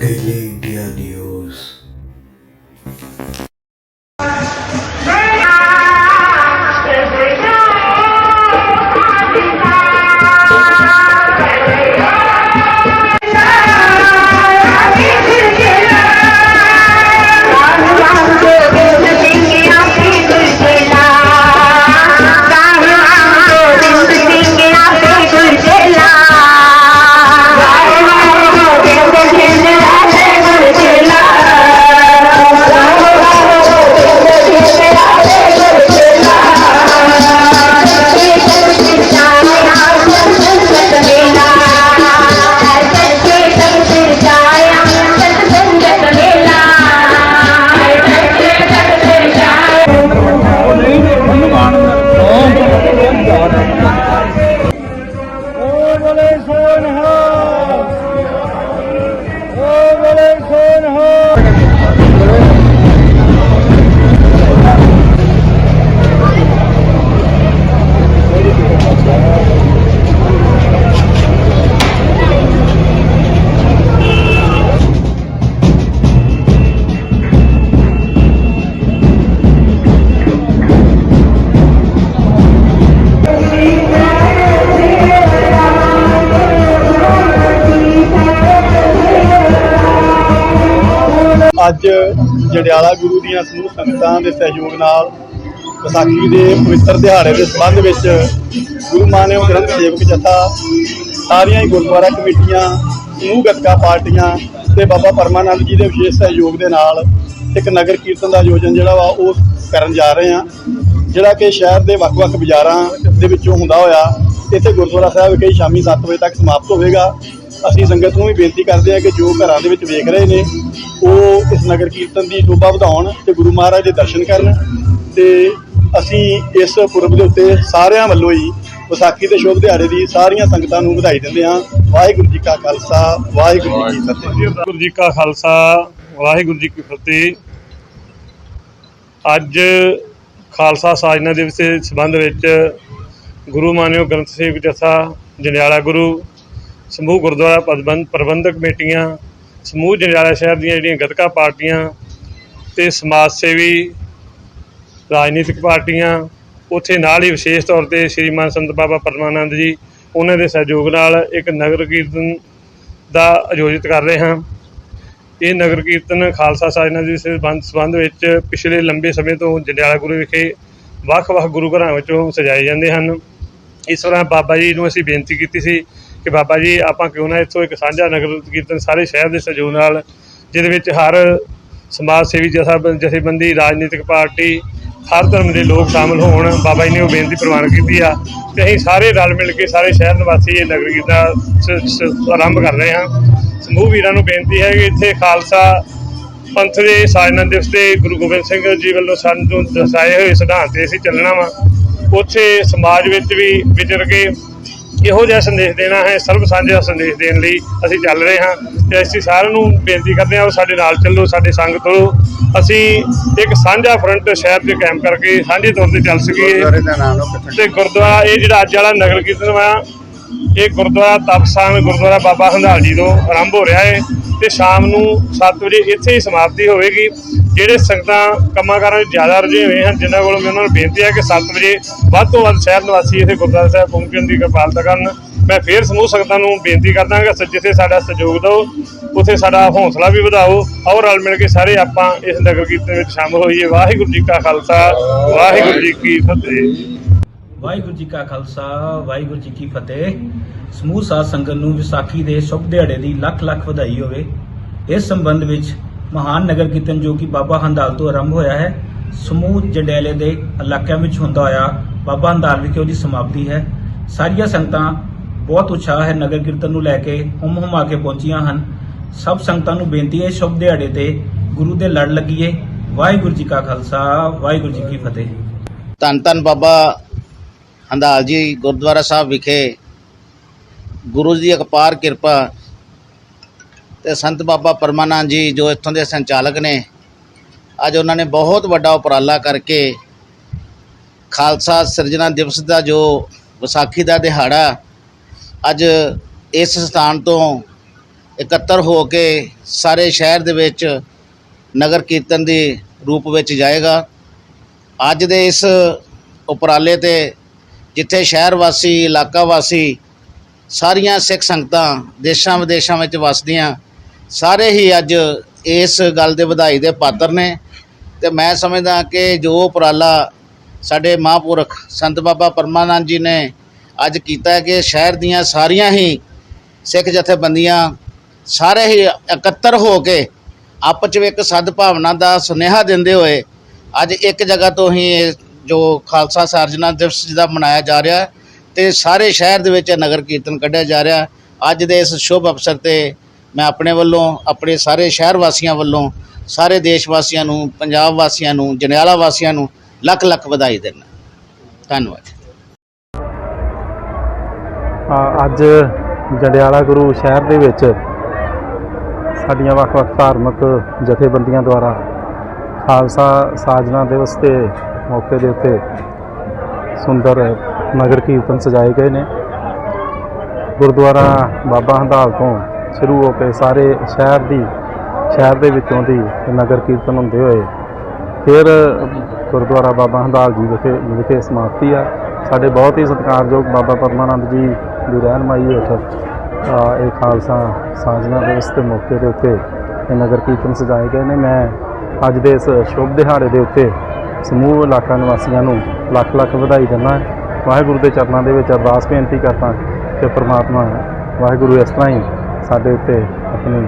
ele ਅੱਜ ਜੰਡਿਆਲਾ ਗੁਰੂ ਦੀਆਂ ਸਮੂਹ ਸੰਗਤਾਂ ਦੇ ਸਹਿਯੋਗ ਨਾਲ ਵਿਸਾਖੀ ਦੇ ਪਵਿੱਤਰ ਦਿਹਾੜੇ ਦੇ ਸੰਬੰਧ ਵਿੱਚ ਗੁਰੂ ਮਾਨਿਓ ਗ੍ਰੰਥ ਸੇਵਕ ਜਥਾ, ਸਾਰੀਆਂ ਹੀ ਗੁਰਦੁਆਰਾ ਕਮੇਟੀਆਂ ਸਮੂਹ ਗੱਤਕਾ ਪਾਰਟੀਆਂ ਤੇ ਬਾਬਾ ਪਰਮਾਨੰਦ ਜੀ ਦੇ ਵਿਸ਼ੇਸ਼ ਸਹਿਯੋਗ ਦੇ ਨਾਲ ਇੱਕ ਨਗਰ ਕੀਰਤਨ ਦਾ ਆਯੋਜਨ ਜਿਹੜਾ ਵਾ ਉਹ ਕਰਨ ਜਾ ਰਹੇ ਹਾਂ, ਜਿਹੜਾ ਕਿ ਸ਼ਹਿਰ ਦੇ ਵੱਖ-ਵੱਖ ਬਾਜ਼ਾਰਾਂ ਦੇ ਵਿੱਚੋਂ ਹੁੰਦਾ ਹੋਇਆ, ਇੱਥੇ ਗੁਰਦੁਆਰਾ ਸਾਹਿਬ ਵਿਖੇ ਸ਼ਾਮੀ 7 ਵਜੇ ਤੱਕ ਸਮਾਪਤ ਹੋਵੇਗਾ। ਅਸੀਂ ਸੰਗਤ ਨੂੰ ਵੀ ਬੇਨਤੀ ਕਰਦੇ ਹਾਂ ਕਿ ਜੋ ਘਰਾਂ ਦੇ ਵਿੱਚ ਵੇਖ ਰਹੇ ਨੇ ਉਹ ਇਸ ਨਗਰ ਕੀਰਤਨ ਦੀ ਸ਼ੋਭਾ ਵਧਾਉਣ ਤੇ ਗੁਰੂ ਮਹਾਰਾਜ ਦੇ ਦਰਸ਼ਨ ਕਰਨ ਤੇ ਅਸੀਂ ਇਸ ਪੁਰਬ ਦੇ ਉੱਤੇ ਸਾਰਿਆਂ ਵੱਲੋਂ ਹੀ ਵਿਸਾਖੀ ਦੇ ਸ਼ੁਭ ਦਿਹਾੜੇ ਦੀ ਸਾਰੀਆਂ ਸੰਗਤਾਂ ਨੂੰ ਵਧਾਈ ਦਿੰਦੇ ਹਾਂ। ਵਾਹਿਗੁਰੂ ਜੀ ਕਾ ਖਾਲਸਾ ਵਾਹਿਗੁਰੂ ਜੀ ਕੀ ਫਤਿਹ। ਵਾਹਿਗੁਰੂ ਜੀ ਕਾ ਖਾਲਸਾ ਵਾਹਿਗੁਰੂ ਜੀ ਕੀ ਫਤਿਹ। ਅੱਜ ਖਾਲਸਾ ਸਾਜਨਾ ਦਿਵਸ ਦੇ ਸੰਬੰਧ ਵਿੱਚ ਗੁਰੂ ਮਾਨਿਓ ਗ੍ਰੰਥ ਸਾਹਿਬ ਜਥਾ ਜੰਡਿਆਲਾ ਗੁਰੂ ਸਮੂਹ ਗੁਰਦੁਆਰਾ ਪ੍ਰਬੰਧ ਪ੍ਰਬੰਧਕ ਕਮੇਟੀਆਂ ਸਮੂਹ ਜੰਡਿਆਲਾ ਸ਼ਹਿਰ ਦੀਆਂ ਜਿਹੜੀਆਂ ਗਤਕਾ ਪਾਰਟੀਆਂ ਤੇ ਸਮਾਜ ਸੇਵੀ ਰਾਜਨੀਤਿਕ ਪਾਰਟੀਆਂ, ਉੱਥੇ ਨਾਲ ਹੀ ਵਿਸ਼ੇਸ਼ ਤੌਰ ਤੇ ਸ਼੍ਰੀਮਾਨ ਸੰਤ ਬਾਬਾ ਪਰਮਾਨੰਦ ਜੀ, ਉਹਨਾਂ ਦੇ ਸਹਿਯੋਗ ਨਾਲ ਇੱਕ ਨਗਰ ਕੀਰਤਨ ਦਾ ਆਯੋਜਿਤ ਕਰ ਰਹੇ ਹਾਂ। ਇਹ ਨਗਰ ਕੀਰਤਨ ਖਾਲਸਾ ਸਾਜਨਾ ਦੇ ਸੰਬੰਧ ਸੰਬੰਧ ਵਿੱਚ ਪਿਛਲੇ ਲੰਬੇ ਸਮੇਂ ਤੋਂ ਜੰਡਿਆਲਾ ਗੁਰੂ ਵਿਖੇ ਵੱਖ-ਵੱਖ ਗੁਰੂ ਘਰਾਂ ਵਿੱਚੋਂ ਸਜਾਏ ਜਾਂਦੇ ਹਨ। ਇਸ ਤਰ੍ਹਾਂ ਬਾਬਾ ਜੀ ਨੂੰ ਅਸੀਂ ਬੇਨਤੀ ਕੀਤੀ ਸੀ ਕਿ ਬਾਬਾ ਜੀ, ਆਪਾਂ ਕਿਉਂ ਨਾ ਇੱਥੋਂ ਇੱਕ ਸਾਂਝਾ ਨਗਰ ਕੀਰਤਨ ਸਾਰੇ ਸ਼ਹਿਰ ਦੇ ਸਹਿਯੋਗ ਨਾਲ, ਜਿਹਦੇ ਵਿੱਚ ਹਰ ਸਮਾਜ ਸੇਵੀ ਜਥਾ ਜਥੇਬੰਦੀ, ਰਾਜਨੀਤਿਕ ਪਾਰਟੀ, ਹਰ ਧਰਮ ਦੇ ਲੋਕ ਸ਼ਾਮਲ ਹੋਣ। ਬਾਬਾ ਜੀ ਨੇ ਉਹ ਬੇਨਤੀ ਪ੍ਰਵਾਨ ਕੀਤੀ ਆ ਤੇ ਅਸੀਂ ਸਾਰੇ ਰਲ ਮਿਲ ਕੇ ਸਾਰੇ ਸ਼ਹਿਰ ਨਿਵਾਸੀ ਇਹ ਨਗਰ ਕੀਰਤਨ ਸ- ਆਰੰਭ ਕਰ ਰਹੇ ਹਾਂ। ਸਮੂਹ ਵੀਰਾਂ ਨੂੰ ਬੇਨਤੀ ਹੈ ਕਿ ਇੱਥੇ ਖਾਲਸਾ ਪੰਥ ਦੇ ਸਾਜਨਾ ਦਿਵਸ ਤੇ ਗੁਰੂ ਗੋਬਿੰਦ ਸਿੰਘ ਜੀ ਵੱਲੋਂ ਸਾਨੂੰ ਦਰਸਾਏ ਹੋਏ ਸਿਧਾਂਤ ਤੇ ਅਸੀਂ ਚੱਲਣਾ ਵਾ। ਉੱਥੇ ਸਮਾਜ ਵਿੱਚ ਵੀ ਵਿਚਰ ਕੇ ਇਹੋ ਜਿਹਾ ਸੰਦੇਸ਼ ਦੇਣਾ ਹੈ ਸਰਬ ਸਾਂਝਾ ਸੰਦੇਸ਼ ਦੇਣ ਲਈ ਅਸੀਂ ਚੱਲ ਰਹੇ ਹਾਂ ਤੇ ਅਸੀਂ ਸਾਰਿਆਂ ਨੂੰ ਬੇਨਤੀ ਕਰਦੇ ਹਾਂ ਉਹ ਸਾਡੇ ਨਾਲ ਚੱਲੋ ਸਾਡੇ ਸੰਗ ਤੋਂ ਅਸੀਂ ਇੱਕ ਸਾਂਝਾ ਫਰੰਟ ਸ਼ਹਿਰ 'ਚ ਕਾਇਮ ਕਰਕੇ ਸਾਂਝੇ ਤੌਰ ਤੇ ਚੱਲ ਸਕੀਏ। ਤੇ ਗੁਰਦੁਆਰਾ ਇਹ ਜਿਹੜਾ ਅੱਜ ਵਾਲਾ ਨਗਰ ਕੀਰਤਨ ਵਾ ਇਹ ਗੁਰਦੁਆਰਾ ਤਪਸਾਨ ਗੁਰਦੁਆਰਾ ਬਾਬਾ ਹੰਦਾਲ ਜੀ ਤੋਂ ਆਰੰਭ ਹੋ ਰਿਹਾ ਹੈ। ਤੇ ਸ਼ਾਮ ਨੂੰ 7 ਵਜੇ ਇੱਥੇ ਹੀ ਸਮਾਪਤੀ ਹੋਵੇਗੀ। ਜਿਹੜੇ ਸੰਗਤਾਂ ਕੰਮਾਂ ਕਾਰਾਂ 'ਚ ਜ਼ਿਆਦਾ ਰੁਝੇ ਹੋਏ ਹਨ, ਜਿਨ੍ਹਾਂ ਕੋਲੋਂ ਮੈਂ ਉਹਨਾਂ ਨੂੰ ਬੇਨਤੀ ਹੈ ਕਿ 7 ਵਜੇ ਵੱਧ ਤੋਂ ਵੱਧ ਸ਼ਹਿਰ ਨਿਵਾਸੀ ਇੱਥੇ ਗੁਰਦੁਆਰਾ ਸਾਹਿਬ ਪਹੁੰਚਣ ਦੀ ਕਿਰਪਾਲਤਾ ਕਰਨ। ਮੈਂ ਫੇਰ ਸਮੂਹ ਸੰਗਤਾਂ ਨੂੰ ਬੇਨਤੀ ਕਰਦਾ ਕਿ ਜਿੱਥੇ ਸਾਡਾ ਸਹਿਯੋਗ ਦਿਓ, ਉੱਥੇ ਸਾਡਾ ਹੌਸਲਾ ਵੀ ਵਧਾਓ। ਔਰ ਰਲ ਮਿਲ ਕੇ ਸਾਰੇ ਆਪਾਂ ਇਸ ਨਗਰ ਕੀਰਤਨ ਵਿੱਚ ਸ਼ਾਮਲ ਹੋਈਏ। ਵਾਹਿਗੁਰੂ ਜੀ ਕਾ ਖਾਲਸਾ, ਵਾਹਿਗੁਰੂ ਜੀ ਕੀ ਫਤਿਹ। ਵਾਹਿਗੁਰੂ ਜੀ ਕਾ ਖਾਲਸਾ, ਵਾਹਿਗੁਰੂ ਜੀ ਕੀ ਫਤਿਹ। ਸਮੂਹ ਸਾਧ ਸੰਗਤ ਨੂੰ ਵਿਸਾਖੀ ਦੇ ਸ਼ੁਭ ਦਿਹਾੜੇ ਦੀ ਲੱਖ ਲੱਖ ਵਧਾਈ ਹੋਵੇ। ਇਸ ਸੰਬੰਧ ਵਿੱਚ ਮਹਾਨ ਨਗਰ ਕੀਰਤਨ ਜੋ ਕਿ ਬਾਬਾ ਹੰਦਾਲ ਤੋਂ ਆਰੰਭ ਹੋਇਆ ਹੈ, ਸਮੂਹ ਜੰਡਿਆਲੇ ਦੇ ਇਲਾਕਿਆਂ ਵਿੱਚ ਹੁੰਦਾ ਹੋਇਆ ਬਾਬਾ ਹੰਦਾਲ ਵਿਖੇ ਉਹਦੀ ਸਮਾਪਤੀ ਹੈ। ਸਾਰੀਆਂ ਸੰਗਤਾਂ ਬਹੁਤ ਉਤਸ਼ਾਹ ਹੈ ਨਗਰ ਕੀਰਤਨ ਨੂੰ ਲੈ ਕੇ, ਹੁਮ ਹੁਮਾ ਕੇ ਪਹੁੰਚੀਆਂ ਹਨ। ਸਭ ਸੰਗਤਾਂ ਨੂੰ ਬੇਨਤੀ ਹੈ ਸ਼ੁਭ ਦਿਹਾੜੇ ਤੇ ਗੁਰੂ ਦੇ ਲੜ ਲੱਗੀਏ। ਵਾਹਿਗੁਰੂ ਜੀ ਕਾ ਖਾਲਸਾ, ਵਾਹਿਗੁਰੂ ਜੀ ਕੀ ਫਤਿਹ। ਧੰਨ ਧੰਨ ਬਾਬਾ ਹੰਦਾਲ ਜੀ ਗੁਰਦੁਆਰਾ ਸਾਹਿਬ ਵਿਖੇ ਗੁਰੂ ਜੀ ਦੀ ਅਪਾਰ ਕਿਰਪਾ ਤੇ ਸੰਤ ਬਾਬਾ ਪਰਮਾਨੰਦ ਜੀ ਜੋ ਇੱਥੋਂ ਦੇ ਸੰਚਾਲਕ ਨੇ, ਅੱਜ ਉਹਨਾਂ ਨੇ ਬਹੁਤ ਵੱਡਾ ਉਪਰਾਲਾ ਕਰਕੇ ਖਾਲਸਾ ਸਿਰਜਣਾ ਦਿਵਸ ਦਾ ਜੋ ਵਿਸਾਖੀ ਦਾ ਦਿਹਾੜਾ ਅੱਜ ਇਸ ਸਥਾਨ ਤੋਂ ਇਕੱਤਰ ਹੋ ਕੇ ਸਾਰੇ ਸ਼ਹਿਰ ਦੇ ਵਿੱਚ ਨਗਰ ਕੀਰਤਨ ਦੇ ਰੂਪ ਵਿੱਚ ਜਾਏਗਾ। ਅੱਜ ਦੇ ਇਸ ਉਪਰਾਲੇ ਤੇ ਜਿੱਥੇ ਸ਼ਹਿਰ ਵਾਸੀ, ਇਲਾਕਾ ਵਾਸੀ ਸਾਰੀਆਂ ਸਿੱਖ ਸੰਗਤਾਂ ਦੇਸ਼ਾਂ ਵਿਦੇਸ਼ਾਂ ਵਿੱਚ ਵਸਦੀਆਂ, ਸਾਰੇ ਹੀ ਅੱਜ ਇਸ ਗੱਲ ਦੇ ਵਧਾਈ ਦੇ ਪਾਤਰ ਨੇ। ਤੇ ਮੈਂ ਸਮਝਦਾ ਕਿ ਜੋ ਉਪਰਾਲਾ ਸਾਡੇ ਮਹਾਂਪੁਰਖ ਸੰਤ ਬਾਬਾ ਪਰਮਾਨੰਦ ਜੀ ਨੇ ਅੱਜ ਕੀਤਾ ਕਿ ਸ਼ਹਿਰ ਦੀਆਂ ਸਾਰੀਆਂ ਹੀ ਸਿੱਖ ਜਥੇਬੰਦੀਆਂ ਸਾਰੇ ਹੀ ਇਕੱਤਰ ਹੋ ਕੇ ਆਪਸ ਵਿੱਚ ਇੱਕ ਸਦਭਾਵਨਾ ਦਾ ਸੁਨੇਹਾ ਦਿੰਦੇ ਹੋਏ ਅੱਜ ਇੱਕ ਜਗ੍ਹਾ ਤੋਂ ਹੀ ਇਹ ਜੋ ਖਾਲਸਾ ਸਾਜਨਾ ਦਿਵਸ ਜਿਹਦਾ ਮਨਾਇਆ ਜਾ ਰਿਹਾ ਹੈ ਤੇ ਸਾਰੇ ਸ਼ਹਿਰ ਦੇ ਵਿੱਚ ਨਗਰ ਕੀਰਤਨ ਕੱਢਿਆ ਜਾ ਰਿਹਾ ਅੱਜ ਦੇ ਇਸ ਸ਼ੁਭ ਅਵਸਰ ਤੇ ਮੈਂ ਆਪਣੇ ਵੱਲੋਂ, ਆਪਣੇ ਸਾਰੇ ਸ਼ਹਿਰ ਵਾਸੀਆਂ ਵੱਲੋਂ, ਸਾਰੇ ਦੇਸ਼ ਵਾਸੀਆਂ ਨੂੰ, ਪੰਜਾਬ ਵਾਸੀਆਂ ਨੂੰ ਜਨਿਆਲਾ ਵਾਸੀਆਂ ਨੂੰ ਲੱਖ ਲੱਖ ਵਧਾਈ ਦਿੰਦਾ ਧੰਨਵਾਦ। ਅੱਜ ਜੰਡਿਆਲਾ ਗੁਰੂ ਸ਼ਹਿਰ ਦੇ ਵਿੱਚ ਸਾਡੀਆਂ ਵੱਖ-ਵੱਖ ਧਾਰਮਿਕ ਜਥੇਬੰਦੀਆਂ ਦੁਆਰਾ ਖਾਲਸਾ ਸਾਜਨਾ ਦਿਵਸ 'ਤੇ ਮੌਕੇ ਦੇ ਉੱਤੇ ਸੁੰਦਰ ਨਗਰ ਕੀਰਤਨ ਸਜਾਏ ਗਏ ਨੇ। ਗੁਰਦੁਆਰਾ ਬਾਬਾ ਹੰਦਾਲ ਤੋਂ ਸ਼ੁਰੂ ਹੋ ਕੇ ਸਾਰੇ ਸ਼ਹਿਰ ਦੀ, ਸ਼ਹਿਰ ਦੇ ਵਿੱਚੋਂ ਦੀ ਨਗਰ ਕੀਰਤਨ ਹੁੰਦੇ ਹੋਏ ਫਿਰ ਗੁਰਦੁਆਰਾ ਬਾਬਾ ਹੰਦਾਲ ਜੀ ਵਿਖੇ ਵਿਖੇ ਸਮਾਪਤੀ ਆ। ਸਾਡੇ ਬਹੁਤ ਹੀ ਸਤਿਕਾਰਯੋਗ ਬਾਬਾ ਪਰਮਾਨੰਦ ਜੀ ਦੀ ਰਹਿਨਮਾਈ ਹੇਠ ਇਹ ਖਾਲਸਾ ਸਾਜਨਾ ਦਿਵਸ ਦੇ ਮੌਕੇ ਦੇ ਉੱਤੇ ਇਹ ਨਗਰ ਕੀਰਤਨ ਸਜਾਏ ਗਏ ਨੇ। ਮੈਂ ਅੱਜ ਦੇ ਇਸ ਸ਼ੁਭ ਦਿਹਾੜੇ ਦੇ ਉੱਤੇ ਸਮੂਹ ਇਲਾਕਾ ਨਿਵਾਸੀਆਂ ਨੂੰ ਲੱਖ ਲੱਖ ਵਧਾਈ ਦਿੰਦਾ ਵਾਹਿਗੁਰੂ ਦੇ ਚਰਨਾਂ ਦੇ ਵਿੱਚ ਅਰਦਾਸ ਬੇਨਤੀ ਕਰਦਾ ਕਿ ਪ੍ਰਮਾਤਮਾ ਵਾਹਿਗੁਰੂ ਇਸ ਤਰ੍ਹਾਂ ਹੀ ਸਾਡੇ ਉੱਤੇ ਆਪਣੀ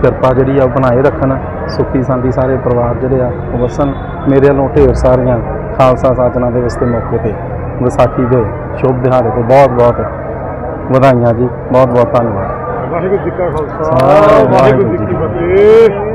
ਕਿਰਪਾ ਜਿਹੜੀ ਆ ਬਣਾਏ ਰੱਖਣ ਸੁਖੀ ਸੰਦੀ ਸਾਰੇ ਪਰਿਵਾਰ ਜਿਹੜੇ ਆ ਉਹ ਵਸਣ। ਮੇਰੇ ਵੱਲੋਂ ਢੇਰ ਸਾਰੀਆਂ ਖਾਲਸਾ ਦਿਵਸ ਦੇ ਮੌਕੇ ਤੇ ਵਿਸਾਖੀ ਦੇ ਸ਼ੁਭ ਦਿਹਾੜੇ ਤੇ ਬਹੁਤ ਬਹੁਤ ਵਧਾਈਆਂ ਜੀ। ਬਹੁਤ ਬਹੁਤ ਧੰਨਵਾਦ। ਵਾਹਿਗੁਰੂ ਜੀ ਕਾ ਖਾਲਸਾ ਵਾਹਿਗੁਰੂ ਜੀ ਕੀ ਫਤਿਹ।